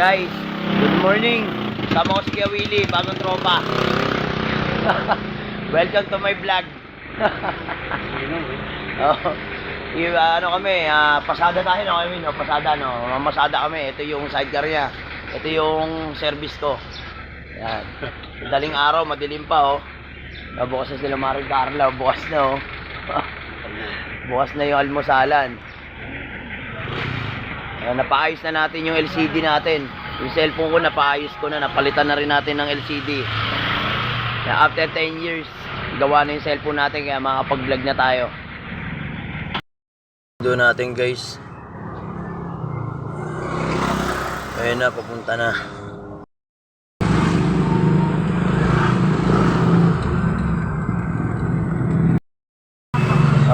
Guys, good morning. Sama ko si Kuya Willie, bagong tropa. Welcome to my vlog. oh, yung, ano kami, ah, pasada tayo no kami, no? Pasada no. Mamasada kami. Ito yung sidecar niya. Ito yung service ko. Yan. Daling araw, madilim pa oh. Ah, Bukas na sila Maring Carla, bukas na oh. bukas na yung almusalan. Uh, napaayos na natin yung LCD natin. Yung cellphone ko, napaayos ko na. Napalitan na rin natin ng LCD. Na after 10 years, gawa na yung cellphone natin kaya makapag-vlog na tayo. Doon natin guys. Ayun na, papunta na.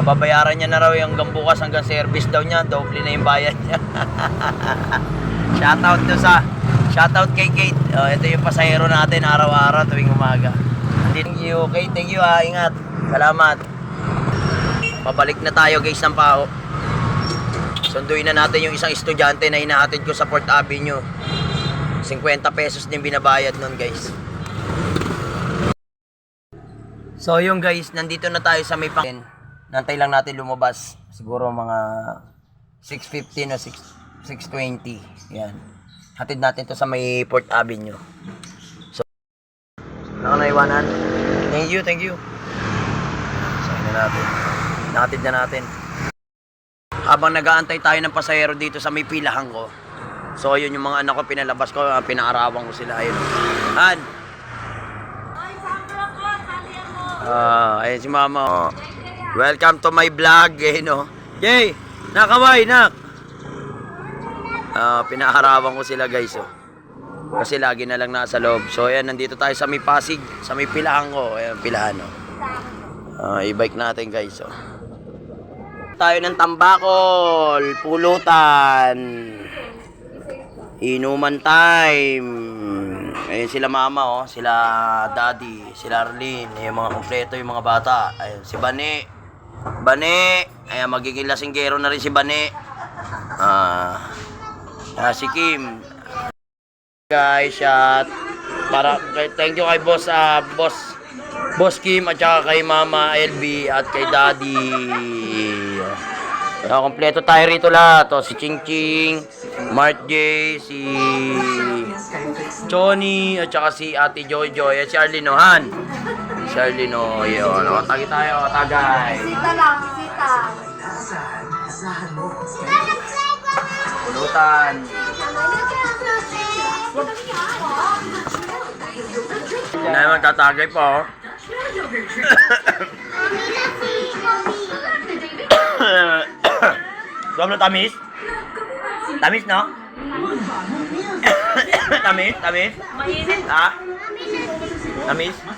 Mababayaran niya na raw hanggang bukas hanggang service daw niya. Doble na yung bayad niya. shoutout to sa shoutout kay Kate. Oh, ito yung pasahero natin araw-araw tuwing umaga. Thank you. Kate, thank you ha. Ingat. Salamat. Pabalik na tayo guys ng pao. Sunduin na natin yung isang estudyante na hinahatid ko sa Port Avenue. 50 pesos din binabayad nun guys. So yung guys, nandito na tayo sa may pang... Nantay lang natin lumabas. Siguro mga 6.15 o 6, 6.20. Yan. Hatid natin to sa may Port Avenue. So, ano naiwanan? Thank you, thank you. Sign na natin. Nakatid na natin. Habang nag-aantay tayo ng pasahero dito sa may pilahan ko. So, yun yung mga anak ko, pinalabas ko, ah, pinaarawan ko sila. Ayun. Han! Ah, ayun si mama. Oh. Welcome to my vlog, eh, no? Yay! Nakaway, nak! Ah, pinaharawan ko sila, guys, oh. Kasi lagi na lang nasa loob. So, ayan, nandito tayo sa may Pasig, sa may pilahan ko. Ayan, pilahan, oh. Ah, i-bike natin, guys, oh. Tayo ng tambakol, pulutan, inuman time. Ayun sila mama, oh. Sila daddy, sila Arlene. Ayun, mga kompleto yung mga bata. Ayun, si Bane. Bane. Ayan, magiging lasinggero na rin si Bane. Ah, ah, si Kim. Guys, shot. Para, kay- thank you kay boss, ah, boss, boss Kim at saka kay mama LB at kay daddy. Ah, kompleto tayo rito lahat. Oh, si Ching Ching, Mart J, si Johnny, at saka si Ate Joy Joy, at si Arlene Ohan. Si Arlene O, yun. O, tagi tayo, tagay. Sita lang, sita. Pulutan. Hindi na naman tatagay pa, oh. Gusto mo tamis? Tamis, no? tamis? Tamis? Mainit. Ha? Tamis?